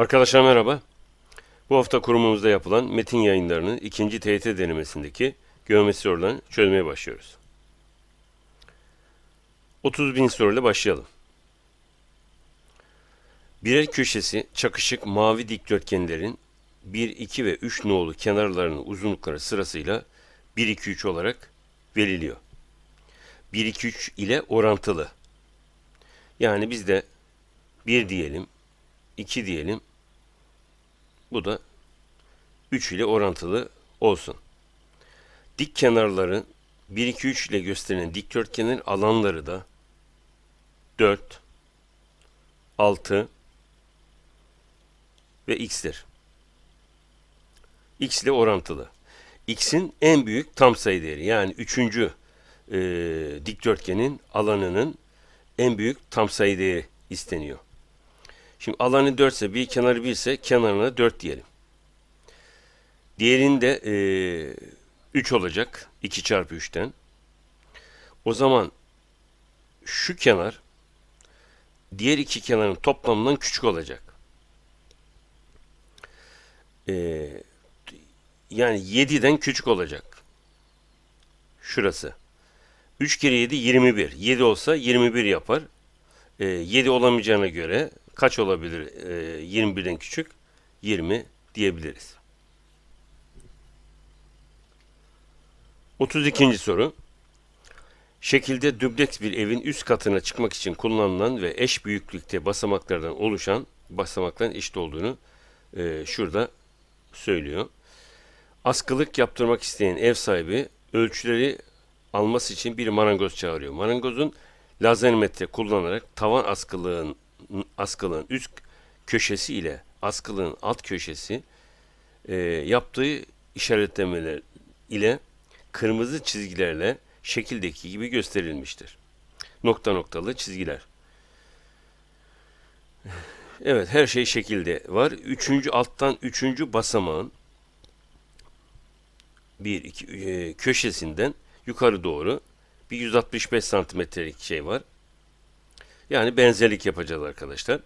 Arkadaşlar merhaba. Bu hafta kurumumuzda yapılan metin yayınlarının ikinci TYT denemesindeki geometri sorularını çözmeye başlıyoruz. 30 bin soruyla başlayalım. Birer köşesi çakışık mavi dikdörtgenlerin 1, 2 ve 3 nolu kenarlarının uzunlukları sırasıyla 1, 2, 3 olarak veriliyor. 1, 2, 3 ile orantılı. Yani biz de 1 diyelim, 2 diyelim, bu da 3 ile orantılı olsun. Dik kenarları 1, 2, 3 ile gösterilen dikdörtgenin alanları da 4, 6 ve x'tir. x ile orantılı. x'in en büyük tam sayı değeri yani 3. E, dikdörtgenin alanının en büyük tam sayı değeri isteniyor. Şimdi alanı 4 ise bir kenarı 1 ise kenarına 4 diyelim. Diğerinde e, 3 olacak. 2 çarpı 3'ten. O zaman şu kenar diğer iki kenarın toplamından küçük olacak. E, yani 7'den küçük olacak. Şurası. 3 kere 7 21. 7 olsa 21 yapar. E, 7 olamayacağına göre kaç olabilir e, 21'den küçük? 20 diyebiliriz. 32. soru. Şekilde dübleks bir evin üst katına çıkmak için kullanılan ve eş büyüklükte basamaklardan oluşan basamakların eşit olduğunu e, şurada söylüyor. Askılık yaptırmak isteyen ev sahibi ölçüleri alması için bir marangoz çağırıyor. Marangozun lazermetre kullanarak tavan askılığın askılığın üst köşesi ile askılığın alt köşesi e, yaptığı işaretlemeler ile kırmızı çizgilerle şekildeki gibi gösterilmiştir. Nokta noktalı çizgiler. Evet her şey şekilde var. Üçüncü alttan üçüncü basamağın bir iki e, köşesinden yukarı doğru bir 165 santimetrelik şey var. Yani benzerlik yapacağız arkadaşlar.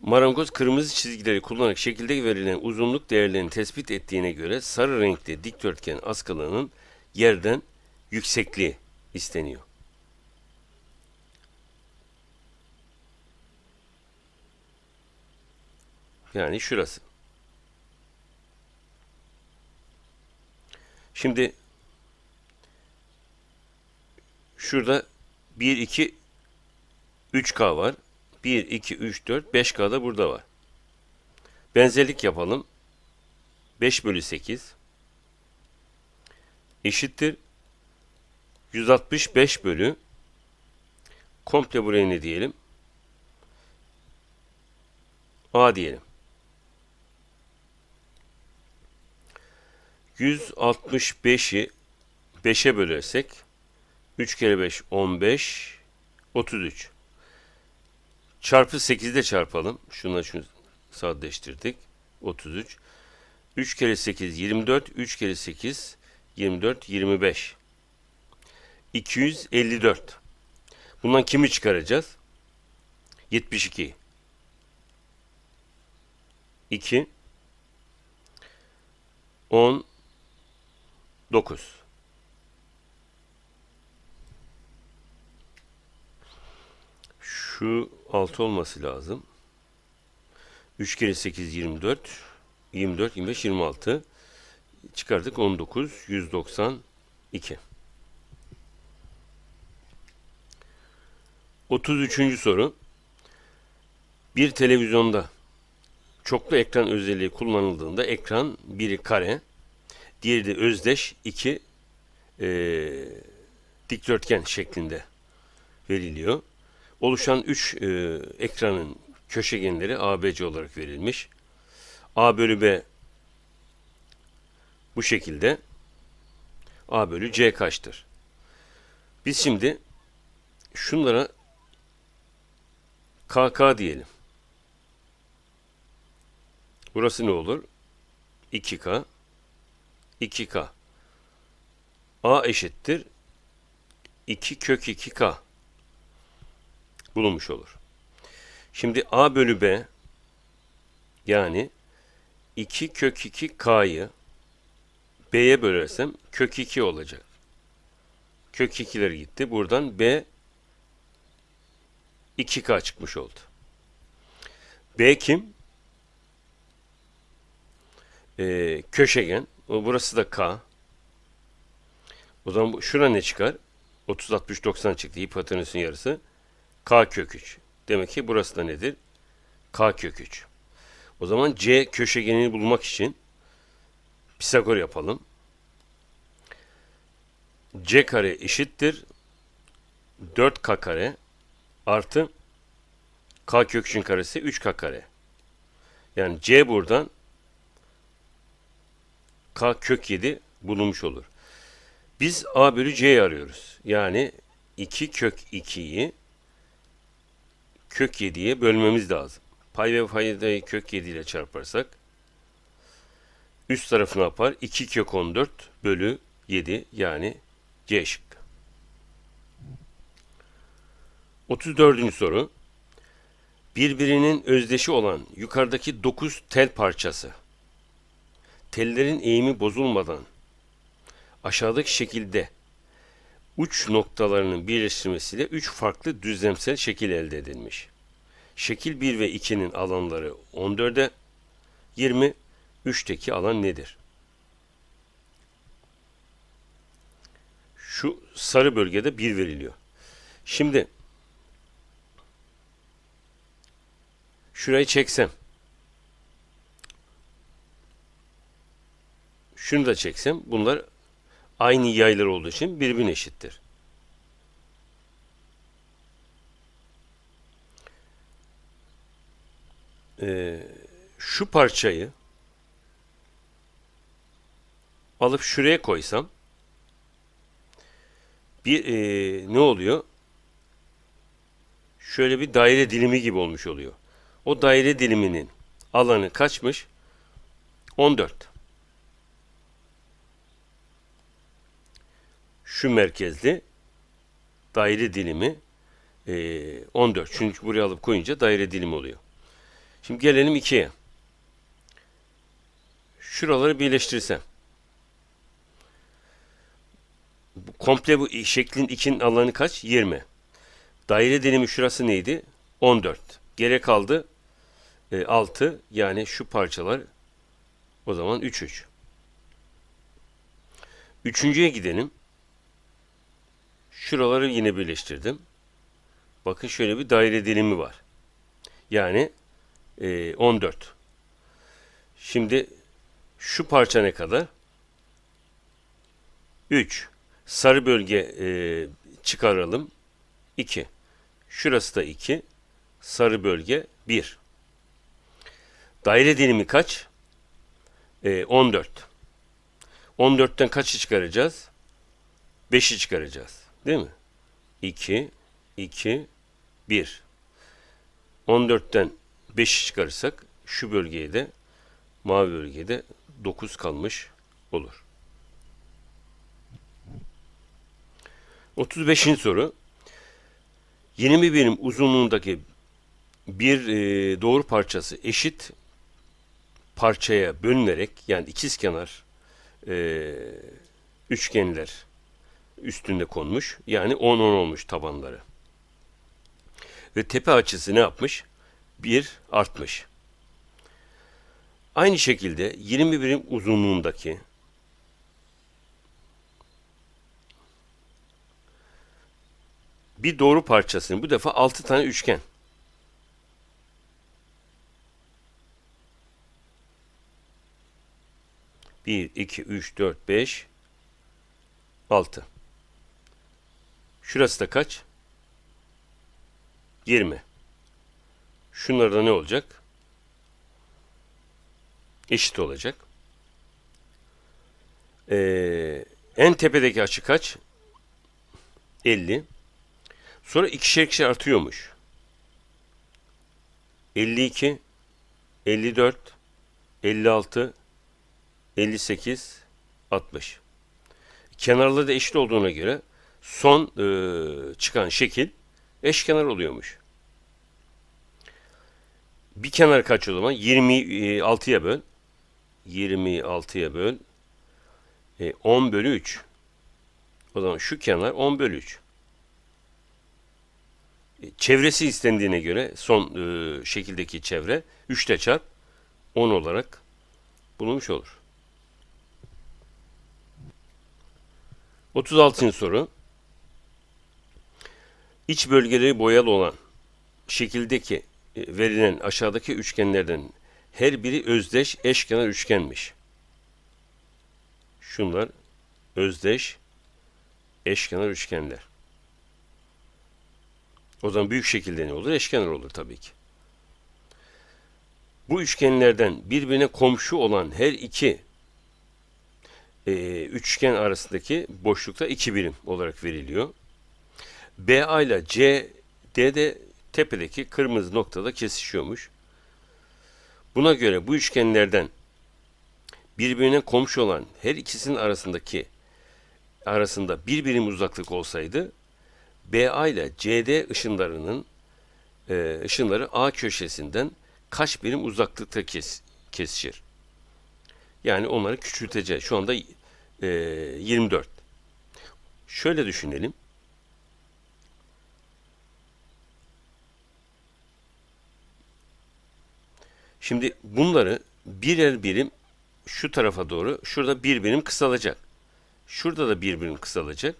Marangoz kırmızı çizgileri kullanarak şekilde verilen uzunluk değerlerini tespit ettiğine göre sarı renkli dikdörtgen askılığının yerden yüksekliği isteniyor. Yani şurası. Şimdi şurada 1, 2, 3K var. 1, 2, 3, 4, 5K da burada var. Benzerlik yapalım. 5 bölü 8 eşittir 165 bölü komple buraya ne diyelim? A diyelim. 165'i 5'e bölersek 3 kere 5 15 33 çarpı 8'de çarpalım. Şuna şunu sadeleştirdik. 33 3 kere 8 24 3 kere 8 24 25 254 Bundan kimi çıkaracağız? 72 2 10 9 Şu 6 olması lazım. 3 kere 8 24. 24, 25, 26. Çıkardık 19, 192. 33. soru. Bir televizyonda çoklu ekran özelliği kullanıldığında ekran biri kare, diğeri de özdeş iki e, dikdörtgen şeklinde veriliyor. Oluşan 3 e, ekranın köşegenleri ABC olarak verilmiş. A bölü B bu şekilde. A bölü C kaçtır? Biz şimdi şunlara KK diyelim. Burası ne olur? 2K 2K A eşittir 2 kök 2K bulunmuş olur. Şimdi A bölü B Yani 2 kök 2 k'yı b'ye bölersem kök 2 olacak. Kök 2'ler gitti. Buradan b 2k çıkmış oldu. B kim? Ee, köşegen. O burası da K. O zaman bu, şura ne çıkar? 30 60 90 çıktı hipotenüsün yarısı. K kök 3. Demek ki burası da nedir? K kök 3. O zaman C köşegenini bulmak için Pisagor yapalım. C kare eşittir 4K kare artı K kök 3'ün karesi 3K kare. Yani C buradan K kök 7 bulunmuş olur. Biz A bölü C'yi arıyoruz. Yani 2 kök 2'yi kök 7'ye bölmemiz lazım. Pay ve paydayı kök 7 ile çarparsak üst tarafı ne yapar? 2 kök 14 bölü 7 yani C şıkkı. 34. soru. Birbirinin özdeşi olan yukarıdaki 9 tel parçası tellerin eğimi bozulmadan aşağıdaki şekilde uç noktalarının birleştirmesiyle 3 farklı düzlemsel şekil elde edilmiş. Şekil 1 ve 2'nin alanları 14'e 20, 3'teki alan nedir? Şu sarı bölgede 1 veriliyor. Şimdi şurayı çeksem şunu da çeksem bunlar aynı yaylar olduğu için birbirine eşittir. Ee, şu parçayı alıp şuraya koysam bir e, ne oluyor? Şöyle bir daire dilimi gibi olmuş oluyor. O daire diliminin alanı kaçmış? 14. Şu merkezli daire dilimi e, 14. Çünkü buraya alıp koyunca daire dilimi oluyor. Şimdi gelelim 2'ye. Şuraları birleştirsem. Komple bu şeklin 2'nin alanı kaç? 20. Daire dilimi şurası neydi? 14. Geri kaldı e, 6 yani şu parçalar o zaman 3 3. Üçüncüye gidelim. Şuraları yine birleştirdim. Bakın şöyle bir daire dilimi var. Yani e, 14. Şimdi şu parça ne kadar? 3. Sarı bölge e, çıkaralım. 2. Şurası da 2. Sarı bölge 1. Daire dilimi kaç? E, 14. 14'ten kaçı çıkaracağız? 5'i çıkaracağız. Değil mi? 2, 2, 1. 14'ten 5'i çıkarırsak şu bölgeye de mavi bölgede 9 kalmış olur. 35. soru. 20 birim uzunluğundaki bir e, doğru parçası eşit parçaya bölünerek yani ikizkenar e, üçgenler üstünde konmuş. Yani 10-10 olmuş tabanları. Ve tepe açısı ne yapmış? 1 artmış. Aynı şekilde 20 birim uzunluğundaki bir doğru parçasının bu defa 6 tane üçgen. Bir, iki, üç, dört, beş, altı. Şurası da kaç? 20. Şunlarda ne olacak? Eşit olacak. Ee, en tepedeki açı kaç? 50. Sonra ikişer ikişer artıyormuş. 52, 54, 56, 58, 60. Kenarları da eşit olduğuna göre son e, çıkan şekil eşkenar oluyormuş. Bir kenar kaç o zaman? 26'ya böl. 26'ya böl. E, 10 bölü 3. O zaman şu kenar 10 bölü 3. E, çevresi istendiğine göre son e, şekildeki çevre 3 ile çarp 10 olarak bulunmuş olur. 36. soru. İç bölgeleri boyalı olan şekildeki e, verilen aşağıdaki üçgenlerden her biri özdeş eşkenar üçgenmiş. Şunlar özdeş eşkenar üçgenler. O zaman büyük şekilde ne olur? Eşkenar olur tabii ki. Bu üçgenlerden birbirine komşu olan her iki e, üçgen arasındaki boşlukta iki birim olarak veriliyor. BA ile CD de tepedeki kırmızı noktada kesişiyormuş. Buna göre bu üçgenlerden birbirine komşu olan her ikisinin arasındaki arasında bir birim uzaklık olsaydı BA ile CD ışınlarının e, ışınları A köşesinden kaç birim uzaklıkta kes, kesişir? Yani onları küçülteceğiz. Şu anda e, 24. Şöyle düşünelim. Şimdi bunları birer birim şu tarafa doğru, şurada bir birim kısalacak. Şurada da bir birim kısalacak.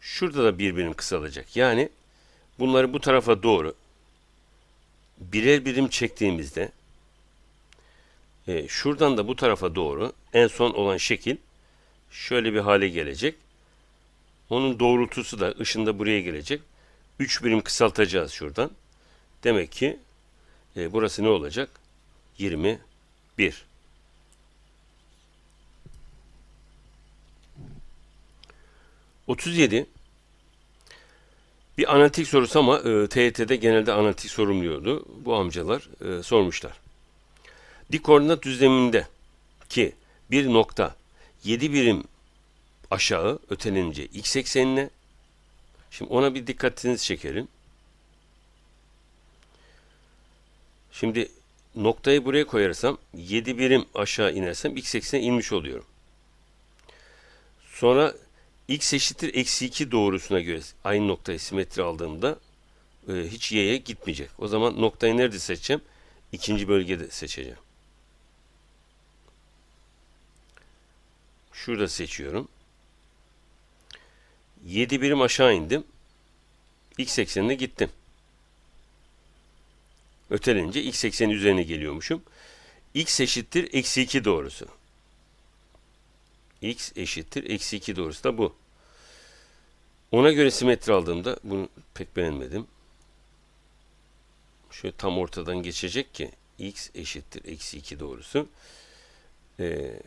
Şurada da bir birim kısalacak. Yani bunları bu tarafa doğru birer birim çektiğimizde e, şuradan da bu tarafa doğru en son olan şekil şöyle bir hale gelecek. Onun doğrultusu da ışında buraya gelecek. 3 birim kısaltacağız şuradan. Demek ki e, burası ne olacak? 21. Otuz yedi. Bir analitik sorusu ama e, TYT'de genelde analitik sorumluyordu. Bu amcalar e, sormuşlar. Dik koordinat düzleminde ki bir nokta 7 birim aşağı ötelenince x eksenine şimdi ona bir dikkatinizi çekelim. Şimdi noktayı buraya koyarsam 7 birim aşağı inersem x eksenine inmiş oluyorum. Sonra x eşittir eksi 2 doğrusuna göre aynı noktayı simetri aldığımda e, hiç y'ye gitmeyecek. O zaman noktayı nerede seçeceğim? İkinci bölgede seçeceğim. Şurada seçiyorum. 7 birim aşağı indim. X eksenine gittim. Ötelince x eksenin üzerine geliyormuşum. x eşittir eksi 2 doğrusu. x eşittir eksi 2 doğrusu da bu. Ona göre simetri aldığımda bunu pek beğenmedim. Şöyle tam ortadan geçecek ki x eşittir eksi 2 doğrusu. Ee,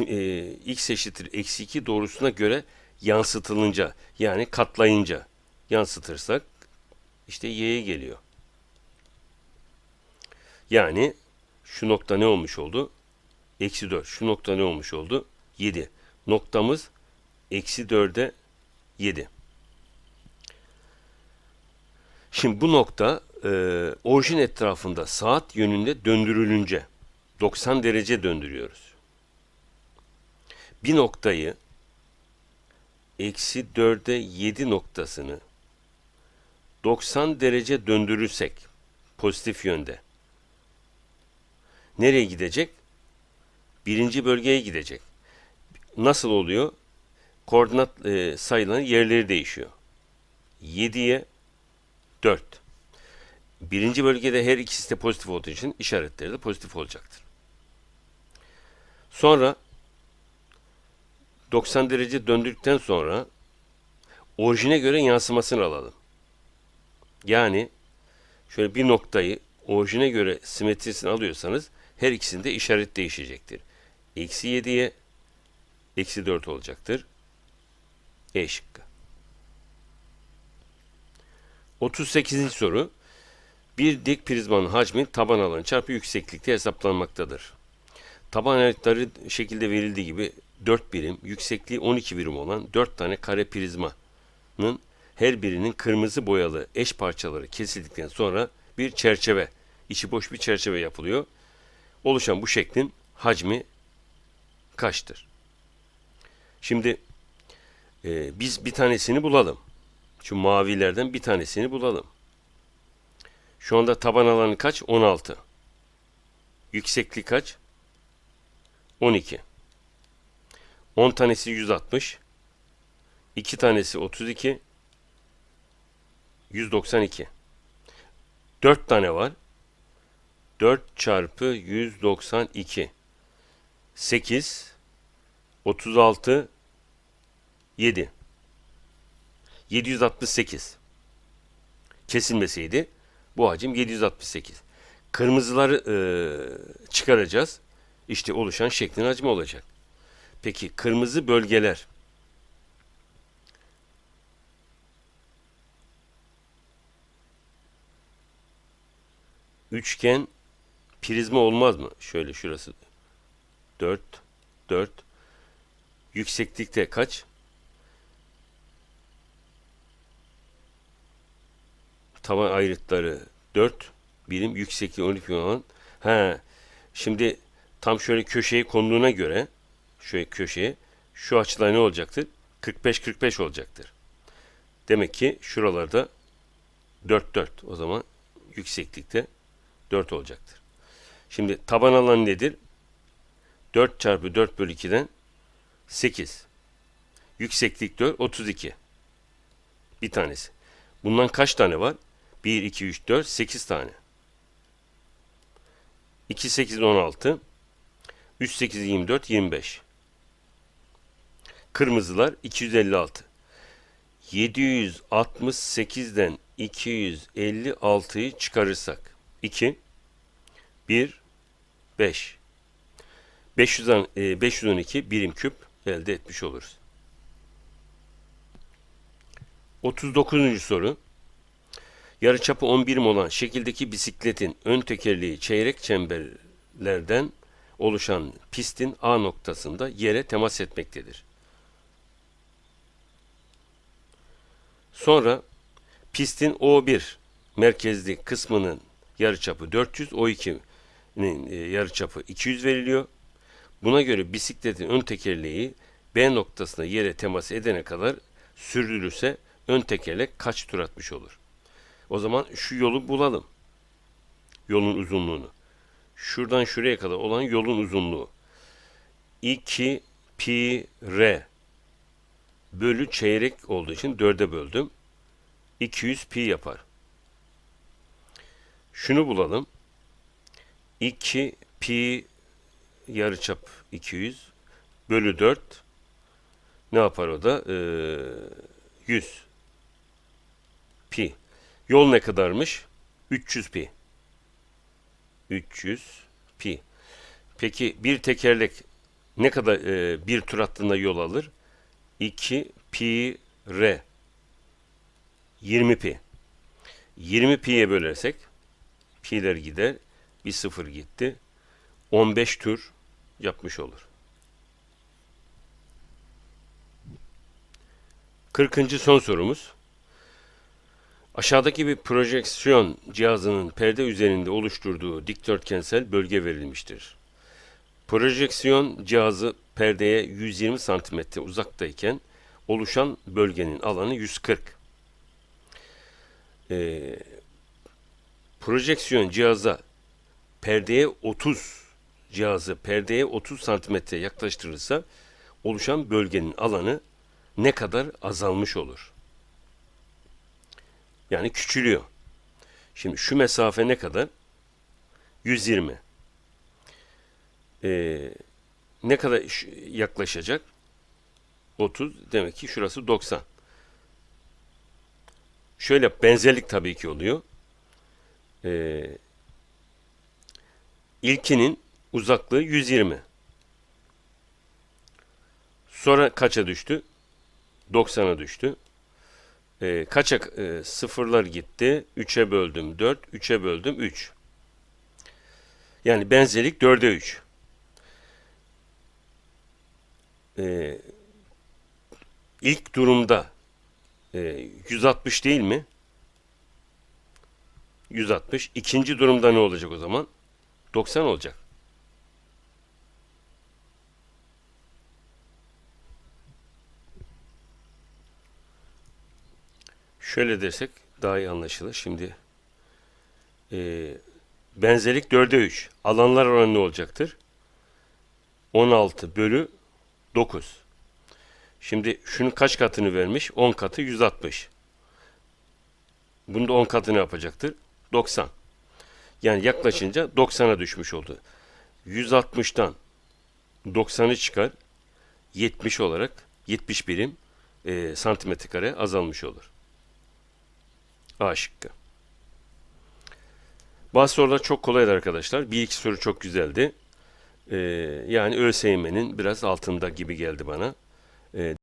e, x eşittir eksi 2 doğrusuna göre yansıtılınca yani katlayınca yansıtırsak işte y'ye geliyor. Yani şu nokta ne olmuş oldu? Eksi 4. Şu nokta ne olmuş oldu? 7. Noktamız eksi 4'e 7. Şimdi bu nokta e, orijin etrafında saat yönünde döndürülünce 90 derece döndürüyoruz. Bir noktayı eksi 4'e 7 noktasını 90 derece döndürürsek pozitif yönde nereye gidecek? Birinci bölgeye gidecek. Nasıl oluyor? Koordinat e, sayıların yerleri değişiyor. 7'ye 4. Birinci bölgede her ikisi de pozitif olduğu için işaretleri de pozitif olacaktır. Sonra 90 derece döndükten sonra orijine göre yansımasını alalım. Yani şöyle bir noktayı orijine göre simetrisini alıyorsanız her ikisinde işaret değişecektir. Eksi 7'ye eksi 4 olacaktır. E şıkkı. 38. soru. Bir dik prizmanın hacmi taban alanı çarpı yükseklikte hesaplanmaktadır. Taban ayakları şekilde verildiği gibi 4 birim, yüksekliği 12 birim olan 4 tane kare prizmanın her birinin kırmızı boyalı eş parçaları kesildikten sonra bir çerçeve, içi boş bir çerçeve yapılıyor. Oluşan bu şeklin hacmi kaçtır? Şimdi e, biz bir tanesini bulalım. Şu mavilerden bir tanesini bulalım. Şu anda taban alanı kaç? 16. Yüksekliği kaç? 12. 10 tanesi 160. 2 tanesi 32. 192. 4 tane var. 4 çarpı 192. 8. 36. 7. 768. Kesilmeseydi bu hacim 768. Kırmızıları e, çıkaracağız. İşte oluşan şeklin hacmi olacak. Peki kırmızı bölgeler üçgen prizma olmaz mı? Şöyle şurası 4 4 yükseklikte kaç? Taban ayrıtları 4 birim yüksekliği 12 olan. He. Şimdi tam şöyle köşeye konduğuna göre şöyle köşeye şu açılar ne olacaktır? 45 45 olacaktır. Demek ki şuralarda 4 4 o zaman yükseklikte 4 olacaktır. Şimdi taban alan nedir? 4 çarpı 4 bölü 2'den 8. Yükseklik 4 32. Bir tanesi. Bundan kaç tane var? 1, 2, 3, 4, 8 tane. 2, 8, 16. 3, 8, 24, 25. Kırmızılar 256. 768'den 256'yı çıkarırsak 2 1 5 500'den e, 512 birim küp elde etmiş oluruz. 39. soru. Yarıçapı 10 birim olan şekildeki bisikletin ön tekerleği çeyrek çemberlerden oluşan pistin A noktasında yere temas etmektedir. Sonra pistin O1 merkezli kısmının yarıçapı 400, O2'nin e, yarıçapı 200 veriliyor. Buna göre bisikletin ön tekerleği B noktasına yere temas edene kadar sürdürülürse ön tekerlek kaç tur atmış olur? O zaman şu yolu bulalım. Yolun uzunluğunu. Şuradan şuraya kadar olan yolun uzunluğu. 2 pi r bölü çeyrek olduğu için 4'e böldüm. 200 pi yapar. Şunu bulalım. 2 pi yarıçap 200 bölü 4 ne yapar o da? Ee, 100 pi. Yol ne kadarmış? 300 pi. 300 pi. Peki bir tekerlek ne kadar e, bir tur attığında yol alır? 2 pi r 20 pi. 20 pi'ye bölersek pi'ler gider. Bir sıfır gitti. 15 tur yapmış olur. 40. son sorumuz. Aşağıdaki bir projeksiyon cihazının perde üzerinde oluşturduğu dikdörtgensel bölge verilmiştir. Projeksiyon cihazı perdeye 120 cm uzaktayken oluşan bölgenin alanı 140. Ee, projeksiyon cihaza perdeye 30 cihazı perdeye 30 santimetre yaklaştırırsa oluşan bölgenin alanı ne kadar azalmış olur? Yani küçülüyor. Şimdi şu mesafe ne kadar? 120. Ee, ne kadar yaklaşacak? 30. Demek ki şurası 90. Şöyle benzerlik tabii ki oluyor. Ee, ilkinin uzaklığı 120. Sonra kaça düştü? 90'a düştü. E, kaça e, sıfırlar gitti? 3'e böldüm 4, 3'e böldüm 3. Yani benzerlik 4'e 3. E, ilk durumda Ee, 160 değil mi? 160. İkinci durumda ne olacak o zaman? 90 olacak. Şöyle desek daha iyi anlaşılır. Şimdi e, benzerlik 4'e 3. Alanlar oranı olacaktır? 16 bölü 9. Şimdi şunun kaç katını vermiş? 10 katı 160. Bunda 10 katı ne yapacaktır? 90. Yani yaklaşınca 90'a düşmüş oldu. 160'tan 90'ı çıkar. 70 olarak 70 birim e, santimetre kare azalmış olur. A şıkkı. Bazı sorular çok kolaydı arkadaşlar. Bir iki soru çok güzeldi. Ee, yani ÖSYM'nin biraz altında gibi geldi bana. Ee,